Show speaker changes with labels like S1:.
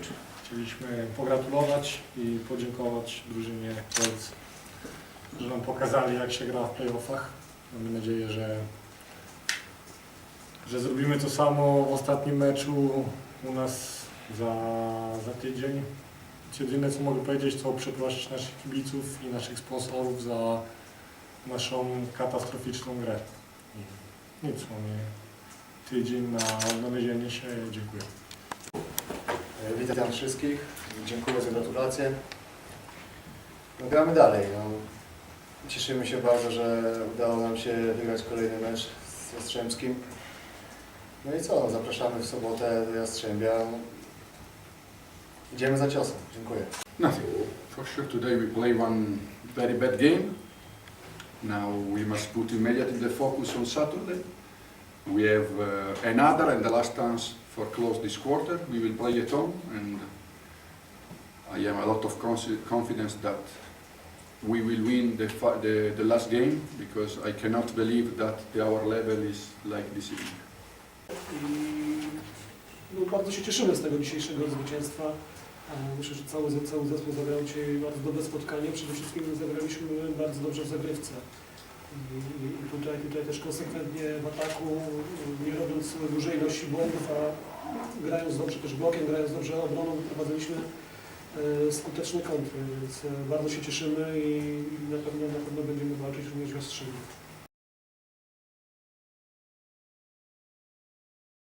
S1: congratulate.
S2: Chcieliśmy pogratulować i podziękować drużynie Kielc, że nam pokazali jak się gra w playoffach. Mamy nadzieję, że, że zrobimy to samo w ostatnim meczu u nas za, za tydzień. Jedyne co mogę powiedzieć to przeprosić naszych kibiców i naszych sponsorów za naszą katastroficzną grę. Nic, mamy tydzień na odnalezienie się. Dziękuję.
S3: Witam wszystkich, dziękuję za gratulacje. No, gramy dalej. No. Cieszymy się bardzo, że udało nam się wygrać kolejny mecz z Jastrzębskim. No i co, zapraszamy w sobotę do Jastrzębia. Idziemy za ciosem. Dziękuję.
S4: Nothing. For sure, today we play one very bad game. Now we must put immediately the focus on Saturday. We have uh, another and the last chance for close this quarter. We will play at home, and I a lot of confidence that we will win the, the, the last game because I cannot believe that our level is like this evening.
S5: I no, bardzo się cieszymy z tego dzisiejszego zwycięstwa. E, Myślę, że cały, cały zespół zagrał dzisiaj bardzo dobre spotkanie. Przede wszystkim zagraliśmy bardzo dobrze w zagrywce. I tutaj, tutaj też konsekwentnie w ataku, nie robiąc dużej ilości błędów, a grając dobrze też blokiem, grając dobrze obroną, wyprowadziliśmy e, skuteczne kontry, więc e, bardzo się cieszymy i na pewno, na pewno